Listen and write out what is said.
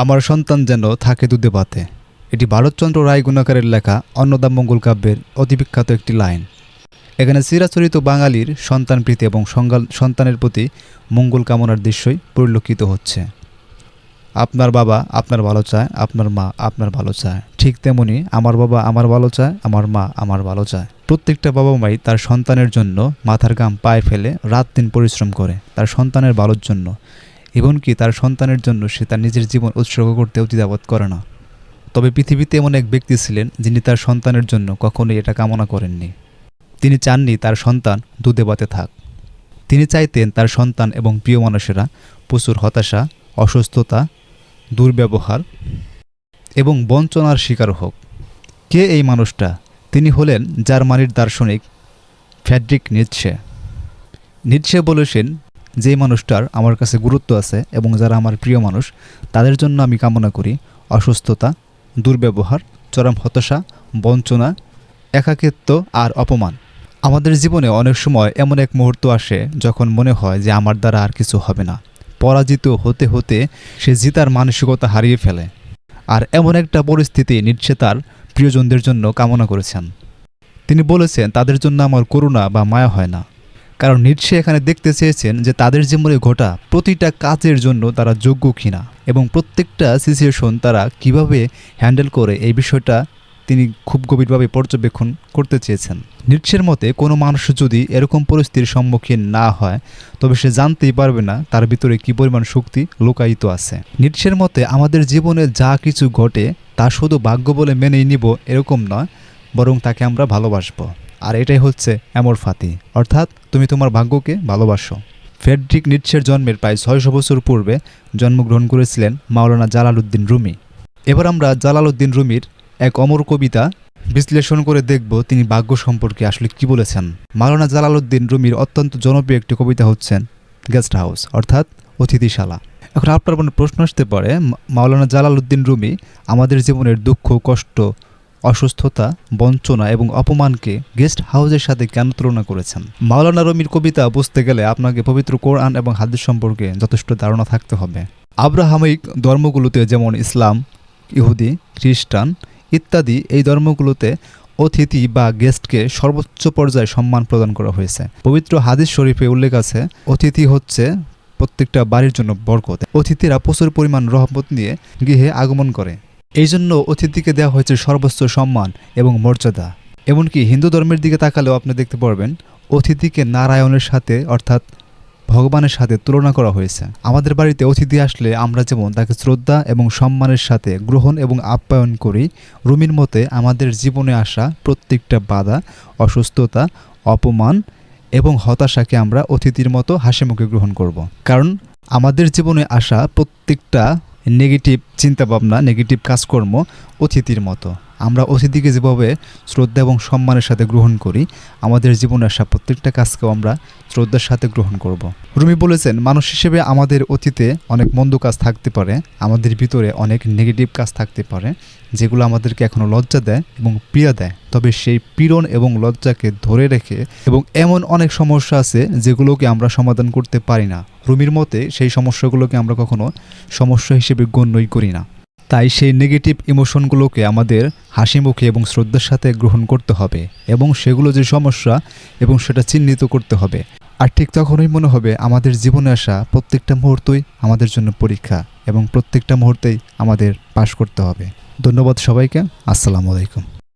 আমার সন্তান যেন থাকে দুধে পাতে এটি ভারতচন্দ্র রায় গুণাকারের লেখা অন্নদা মঙ্গল কাব্যের অতি বিখ্যাত একটি লাইন। এখানে চিরাচরিত বাঙালির সন্তান প্রীতি এবং সন্তানের প্রতি মঙ্গল কামনার দৃশ্যই পরিলক্ষিত হচ্ছে। আপনার বাবা আপনার ভালো চায়, আপনার মা আপনার ভালো চায়। ঠিক তেমনি আমার বাবা আমার ভালো চায়, আমার মা আমার ভালো চায়। প্রত্যেকটা বাবা মাই তার সন্তানের জন্য মাথার গাম পায়ে ফেলে রাত দিন পরিশ্রম করে, তার সন্তানের ভালোর জন্য। এমনকি তার সন্তানের জন্য সে তার নিজের জীবন উৎসর্গ করতে দ্বিধাবোধ করে না। তবে পৃথিবীতে এমন এক ব্যক্তি ছিলেন যিনি তার সন্তানের জন্য কখনোই এটা কামনা করেননি। তিনি চাননি তার সন্তান দুধে বাতে থাক। তিনি চাইতেন তার সন্তান এবং প্রিয় মানুষেরা প্রচুর হতাশা, অসুস্থতা, দুর্ব্যবহার এবং বঞ্চনার শিকার হোক। কে এই মানুষটা? তিনি হলেন জার্মানির দার্শনিক ফ্যাড্রিক নিৎসে। নিৎসে বলেছেন যেই মানুষটার আমার কাছে গুরুত্ব আছে এবং যারা আমার প্রিয় মানুষ, তাদের জন্য আমি কামনা করি অসুস্থতা, দুর্ব্যবহার, চরম হতাশা, বঞ্চনা, একাকিত্ব আর অপমান। আমাদের জীবনে অনেক সময় এমন এক মুহূর্ত আসে যখন মনে হয় যে আমার দ্বারা আর কিছু হবে না। পরাজিত হতে হতে সে জিতার মানসিকতা হারিয়ে ফেলে। আর এমন একটা পরিস্থিতি নিচ্ছে তার প্রিয়জনদের জন্য কামনা করেছেন। তিনি বলেছেন, তাদের জন্য আমার করুণা বা মায়া হয় না। কারণ নিচ্ছে এখানে দেখতে চেয়েছেন যে তাদের জীবনে ঘটা প্রতিটা কাজের জন্য তারা যোগ্য কিনা এবং প্রত্যেকটা সিচুয়েশন তারা কীভাবে হ্যান্ডেল করে এই বিষয়টা তিনি খুব গভীরভাবে পর্যবেক্ষণ করতে চেয়েছেন। নির্ছের মতে, কোনো মানুষ যদি এরকম পরিস্থিতির সম্মুখীন না হয়, তবে সে জানতেই পারবে না তার ভিতরে কী পরিমাণ শক্তি লুকায়িত আছে। নির্ছের মতে, আমাদের জীবনে যা কিছু ঘটে তা শুধু ভাগ্য বলে মেনেই নিব এরকম নয়, বরং তাকে আমরা ভালোবাসবো। আর এটাই হচ্ছে এমর ফাতি। অর্থাৎ তুমি তোমার ভাগ্যকে ভালোবাসো। ফেডরিক নিটসের জন্মের প্রায় ছয়শো বছর পূর্বে জন্মগ্রহণ করেছিলেন মাওলানা জালালউদ্দিন রুমি। এবার আমরা জালালউদ্দিন রুমির এক অমর কবিতা বিশ্লেষণ করে দেখব তিনি ভাগ্য সম্পর্কে আসলে কি বলেছেন। মাওলানা জালালউদ্দিন রুমির অত্যন্ত জনপ্রিয় একটি কবিতা হচ্ছেন গেস্ট হাউস, অর্থাৎ অতিথিশালা। এখন আপনার মনে প্রশ্ন আসতে পারে মাওলানা জালালউদ্দিন রুমি আমাদের জীবনের দুঃখ, কষ্ট অসুস্থতা, বঞ্চনা এবং অপমানকে গেস্ট হাউসের সাথে কেন তুলনা করেছেন? মাওলানা রমির কবিতা বুঝতে গেলে আপনাকে পবিত্র কোরআন এবং হাদিস সম্পর্কে যথেষ্ট ধারণা থাকতে হবে। আব্রাহামিক ধর্মগুলোতে যেমন ইসলাম, ইহুদি, খ্রিস্টান ইত্যাদি এই ধর্মগুলোতে অতিথি বা গেস্টকে সর্বোচ্চ পর্যায়ে সম্মান প্রদান করা হয়েছে। পবিত্র হাদিস শরীফে উল্লেখ আছে, অতিথি হচ্ছে প্রত্যেকটা বাড়ির জন্য বরকত। অতিথিরা প্রচুর পরিমাণ রহমত নিয়ে গৃহে আগমন করে। এই জন্য অতিথিকে দেওয়া হয়েছে সর্বোচ্চ সম্মান এবং মর্যাদা এমনকি হিন্দু ধর্মের দিকে তাকালেও আপনি দেখতে পারবেন, অতিথিকে নারায়ণের সাথে, অর্থাৎ ভগবানের সাথে তুলনা করা হয়েছে আমাদের বাড়িতে অতিথি আসলে আমরা যেমন তাকে শ্রদ্ধা এবং সম্মানের সাথে গ্রহণ এবং আপ্যায়ন করি, রুমির মতে আমাদের জীবনে আসা প্রত্যেকটা বাধা, অসুস্থতা, অপমান এবং হতাশাকে আমরা অতিথির মতো হাসি মুখে গ্রহণ করব। কারণ আমাদের জীবনে আসা প্রত্যেকটা নেগেটিভ চিন্তাভাবনা, নেগেটিভ কাজকর্ম অতিথির মতো। আমরা অতিথিকে যেভাবে শ্রদ্ধা এবং সম্মানের সাথে গ্রহণ করি, আমাদের জীবনে আসা প্রত্যেকটা কাজকেও আমরা শ্রদ্ধার সাথে গ্রহণ করব। রুমি বলেছেন, মানুষ হিসেবে আমাদের অতীতে অনেক মন্দ কাজ থাকতে পারে, আমাদের ভিতরে অনেক নেগেটিভ কাজ থাকতে পারে, যেগুলো আমাদেরকে এখনও লজ্জা দেয় এবং পীড়া দেয়। তবে সেই পীড়ন এবং লজ্জাকে ধরে রেখে এবং এমন অনেক সমস্যা আছে যেগুলোকে আমরা সমাধান করতে পারি না। রুমির মতে, সেই সমস্যাগুলোকে আমরা কখনো সমস্যা হিসেবে গণ্যই করি না। তাই সেই নেগেটিভ ইমোশনগুলোকে আমাদের হাসি মুখে এবং শ্রদ্ধার সাথে গ্রহণ করতে হবে এবং সেগুলো যে সমস্যা এবং সেটা চিহ্নিত করতে হবে। আর ঠিক তখনই মনে হবে, আমাদের জীবনে আসা প্রত্যেকটা মুহূর্তই আমাদের জন্য পরীক্ষা এবং প্রত্যেকটা মুহূর্তেই আমাদের পাশ করতে হবে। ধন্যবাদ সবাইকে। আসসালামু আলাইকুম।